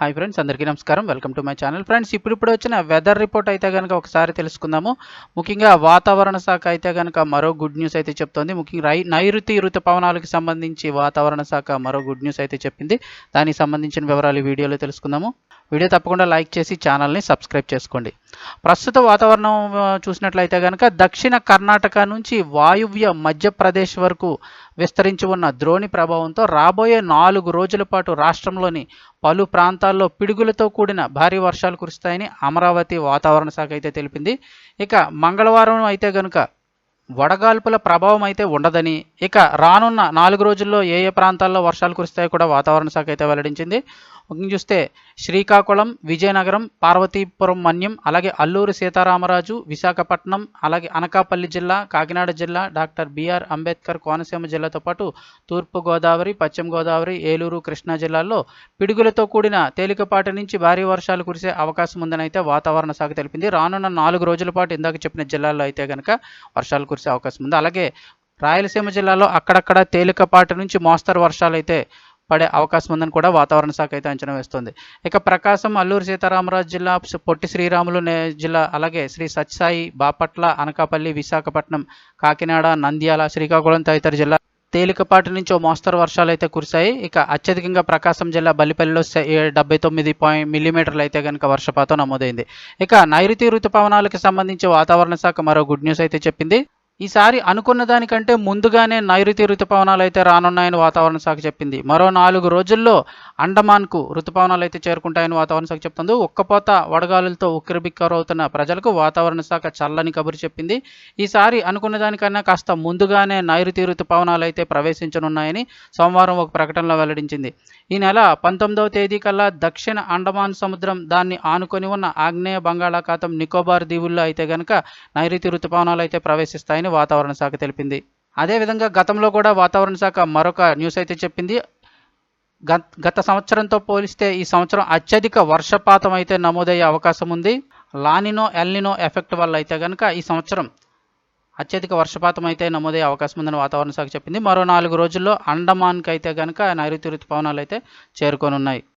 Hi friends అందరికీ నమస్కారం. Welcome to my channel. Friends ఇప్పుడిప్పుడు వచ్చిన వెదర్ రిపోర్ట్ అయితే కనుక ఒకసారి తెలుసుకుందాము. ముఖ్యంగా వాతావరణ శాఖ అయితే కనుక మరో గుడ్ న్యూస్ అయితే చెప్తోంది. ముఖ్యంగా రై నైరుతి ఋతుపవనాలకు సంబంధించి వాతావరణ శాఖ మరో గుడ్ న్యూస్ అయితే చెప్పింది. దానికి సంబంధించిన వివరాలు వీడియోలో తెలుసుకుందాము. వీడియో తప్పకుండా లైక్ చేసి ఛానల్ని సబ్స్క్రైబ్ చేసుకోండి. ప్రస్తుత వాతావరణం చూసినట్లయితే కనుక దక్షిణ కర్ణాటక నుంచి వాయువ్య మధ్యప్రదేశ్ వరకు విస్తరించి ఉన్న ద్రోణి ప్రభావంతో రాబోయే నాలుగు రోజుల పాటు రాష్ట్రంలోని పలు ప్రాంతాల్లో పిడుగులతో కూడిన భారీ వర్షాలు కురుస్తాయని అమరావతి వాతావరణ శాఖ అయితే తెలిపింది. ఇక మంగళవారం అయితే కనుక వడగాల్పుల ప్రభావం అయితే ఉండదని ఇక రానున్న నాలుగు రోజుల్లో ఏ ఏ ప్రాంతాల్లో వర్షాలు కురుస్తాయో కూడా వాతావరణ శాఖ అయితే వెల్లడించింది. ముఖ్యంగా చూస్తే శ్రీకాకుళం విజయనగరం పార్వతీపురం మన్యం అలాగే అల్లూరు సీతారామరాజు విశాఖపట్నం అలాగే అనకాపల్లి జిల్లా కాకినాడ జిల్లా doctor B R Ambedkar Konaseema జిల్లాతో పాటు తూర్పు గోదావరి పశ్చిమ గోదావరి ఏలూరు కృష్ణా జిల్లాల్లో పిడుగులతో కూడిన తేలికపాటి నుంచి భారీ వర్షాలు కురిసే అవకాశం ఉందని అయితే వాతావరణ శాఖ తెలిపింది. రానున్న నాలుగు రోజుల పాటు ఇందాక చెప్పిన జిల్లాల్లో అయితే కనుక వర్షాలు కురిసే అవకాశం ఉంది. అలాగే రాయలసీమ జిల్లాలో అక్కడక్కడ తేలికపాటి నుంచి మోస్తరు వర్షాలు అయితే పడే అవకాశం ఉందని కూడా వాతావరణ శాఖ అయితే అంచనా వేస్తుంది. ఇక ప్రకాశం అల్లూరు సీతారామరాజు జిల్లా పొట్టి శ్రీరాములు జిల్లా అలాగే శ్రీ సత్యసాయి బాపట్ల అనకాపల్లి విశాఖపట్నం కాకినాడ నంద్యాల శ్రీకాకుళం తదితర జిల్లా తేలికపాటి నుంచి ఓ మోస్తరు వర్షాలు అయితే కురిశాయి. ఇక అత్యధికంగా ప్రకాశం జిల్లా బల్లిపల్లిలో డెబ్బై తొమ్మిది పాయింట్ మిల్లీమీటర్లు అయితే కనుక వర్షపాతం నమోదైంది. ఇక నైరుతి ఋతుపవనాలకు సంబంధించి వాతావరణ శాఖ మరో గుడ్ న్యూస్ అయితే చెప్పింది. ఈసారి అనుకున్న దానికంటే ముందుగానే నైరుతి ఋతుపవనాలు అయితే రానున్నాయని వాతావరణ శాఖ చెప్పింది. మరో నాలుగు రోజుల్లో అండమాన్కు ఋతుపవనాలు అయితే చేరుకుంటాయని వాతావరణ శాఖ చెప్తుంది. ఒక్కపోత వడగాలులతో ఉక్కిరిబిక్కరవుతున్న ప్రజలకు వాతావరణ శాఖ చల్లని కబురు చెప్పింది. ఈసారి అనుకున్న దానికన్నా కాస్త ముందుగానే నైరుతి ఋతుపవనాలు అయితే ప్రవేశించనున్నాయని సోమవారం ఒక ప్రకటనలో వెల్లడించింది. ఈ నెల పంతొమ్మిదవ తేదీ కల్లా దక్షిణ అండమాన్ సముద్రం దాన్ని ఆనుకొని ఉన్న ఆగ్నేయ బంగాళాఖాతం నికోబార్ దీవుల్లో అయితే గనక నైరుతి ఋతుపవనాలు అయితే ప్రవేశిస్తాయని వాతావరణ శాఖ తెలిపింది. అదేవిధంగా గతంలో కూడా వాతావరణ శాఖ మరొక న్యూస్ అయితే చెప్పింది. గత గత సంవత్సరంతో పోలిస్తే ఈ సంవత్సరం అత్యధిక వర్షపాతం అయితే నమోదయ్యే అవకాశం ఉంది. లానినో ఎల్నినో ఎఫెక్ట్ వల్ల అయితే కనుక ఈ సంవత్సరం అత్యధిక వర్షపాతం అయితే నమోదయ్యే అవకాశం ఉందని వాతావరణ శాఖ చెప్పింది. మరో నాలుగు రోజుల్లో అండమాన్కి అయితే కనుక నైరుతి ఋతుపవనాలు అయితే చేరుకోనున్నాయి.